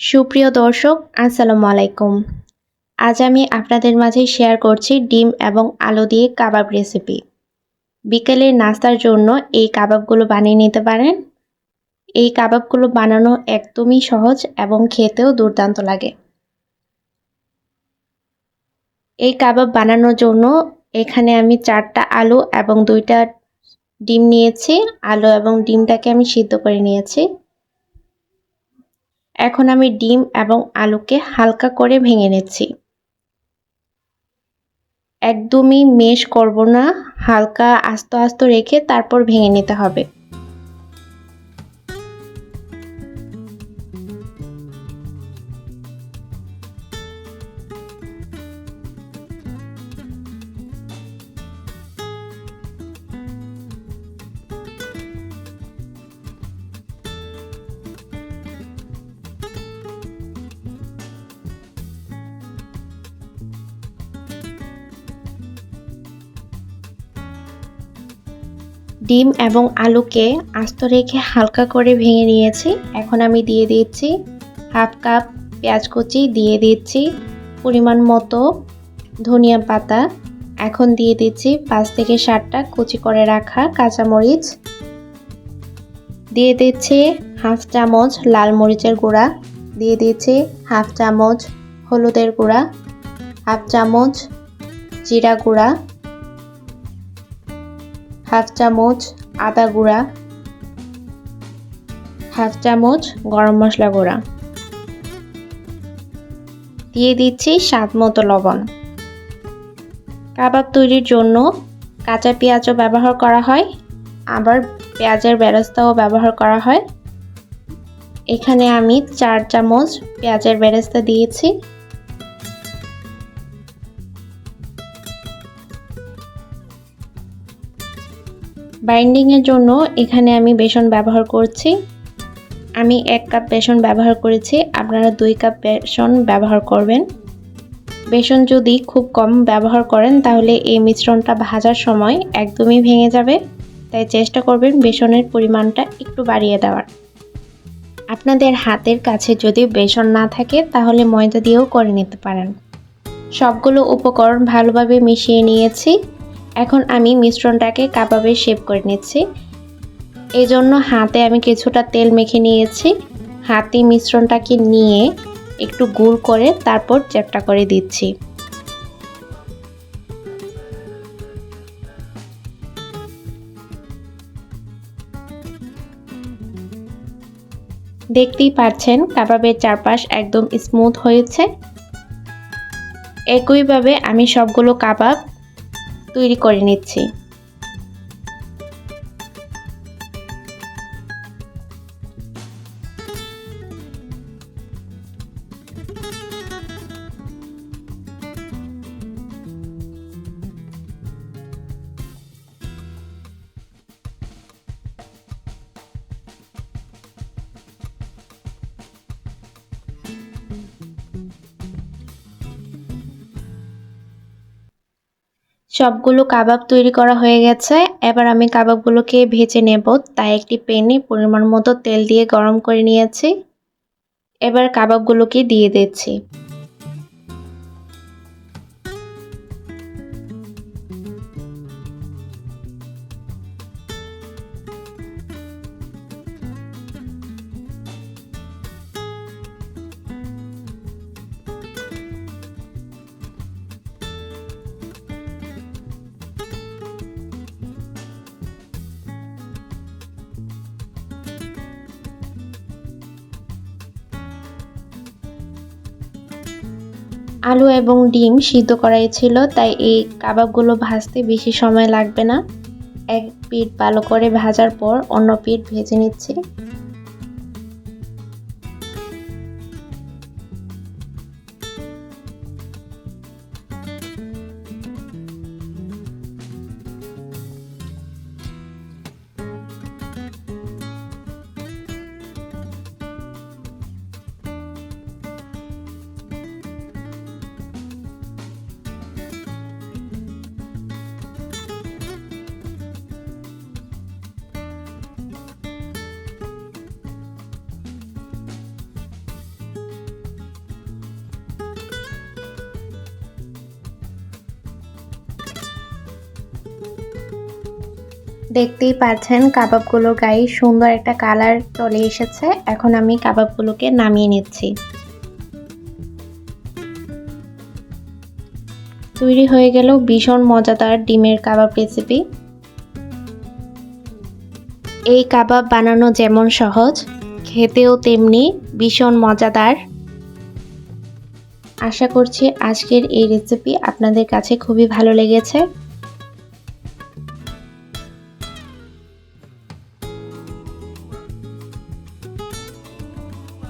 সুপ্রিয় দর্শক, আসসালামু আলাইকুম। আজ আমি আপনাদের মাঝে শেয়ার করছি ডিম এবং আলু দিয়ে কাবাব রেসিপি বিকেলের নাস্তার জন্য এই কাবাবগুলো বানিয়ে নিতে পারেন। এই কাবাবগুলো বানানো একদমই সহজ এবং খেতেও দুর্দান্ত লাগে। এই কাবাব বানানোর জন্য এখানে আমি চারটা আলু এবং দুইটা ডিম নিয়েছি। আলু এবং ডিমটাকে আমি সিদ্ধ করে নিয়েছি। এখন আমি ডিম এবং আলুকে হালকা করে ভেঙে নেছি একদমই মেশ করব না, হালকা আস্ত আস্ত রেখে তারপর ভেঙে নিতে হবে। ডিম এবং আলুকে আস্ত রেখে হালকা করে ভেঙে নিয়েছি। এখন আমি দিয়ে দিচ্ছি হাফ কাপ পেঁয়াজ কুচি, দিয়ে দিচ্ছি পরিমাণ মতো ধনিয়া পাতা। এখন দিয়ে দিচ্ছি পাঁচ থেকে সাতটা কুচি করে রাখা কাঁচামরিচ। দিয়ে দিচ্ছি হাফ চামচ লাল মরিচের গুঁড়া। দিয়ে দিচ্ছি হাফ চামচ হলুদের গুঁড়া, হাফ চামচ জিরা গুঁড়া। হাফ চামচ আদা গুঁড়া, হাফ চামচ গরম মশলা গুঁড়া। দিয়ে দিচ্ছি স্বাদ মতো লবণ। কাবাব তৈরির জন্য কাঁচা পেঁয়াজও ব্যবহার করা হয়, আবার পেঁয়াজের বেরেস্তাও ব্যবহার করা হয়। এখানে আমি চার চামচ পেঁয়াজের বেরেস্তা দিয়েছি। বাইন্ডিংয়ের জন্য এখানে আমি বেসন ব্যবহার করছি। আমি এক কাপ বেসন ব্যবহার করেছি, আপনারা দুই কাপ বেসন ব্যবহার করবেন। বেসন যদি খুব কম ব্যবহার করেন, তাহলে এই মিশ্রণটা ভাজার সময় একদমই ভেঙে যাবে। তাই চেষ্টা করবেন বেসনের পরিমাণটা একটু বাড়িয়ে দেওয়ার। আপনাদের হাতের কাছে যদি বেসন না থাকে, তাহলে ময়দা দিয়েও করে নিতে পারেন। সবগুলো উপকরণ ভালোভাবে মিশিয়ে নিয়েছি। এখন আমি মিশ্রণটাকে কাবাবে শেপ করে নিচ্ছি। এই জন্য হাতে আমি কিছুটা তেল মেখে নিয়েছি। হাতে মিশ্রণটাকে নিয়ে একটু গুল করে তারপর চ্যাপটা করে দিচ্ছি। দেখতেই পাচ্ছেন, কাবাবের চারপাশ একদম স্মুথ হয়েছে। একইভাবে আমি সবগুলো কাবাব তৈরি করে নিচ্ছি। সবগুলো কাবাব তৈরি করা হয়ে গেছে। এবার আমি কাবাবগুলোকে ভেজে নেব। তাই একটি প্যানে পরিমাণ মতো তেল দিয়ে গরম করে নিয়েছি। এবার কাবাবগুলোকে দিয়ে দিচ্ছি। আলু এবং ডিম সিদ্ধ করাই ছিল, তাই এই কাবাবগুলো ভাজতে বেশি সময় লাগবে না। এক পিঠ ভালো করে ভাজার পর অন্য পিঠ ভেজে নিচ্ছি। দেখতেই পাচ্ছেন, কাবাবগুলোর গায়ে সুন্দর একটা কালার চলে এসেছে। এখন আমি কাবাবগুলোকে নামিয়ে নিচ্ছি। তৈরি হয়ে গেল ভীষণ মজাদার ডিমের কাবাব রেসিপি এই কাবাব বানানো যেমন সহজ, খেতেও তেমনি ভীষণ মজাদার। আশা করছি আজকের এই রেসিপি আপনাদের কাছে খুবই ভালো লেগেছে।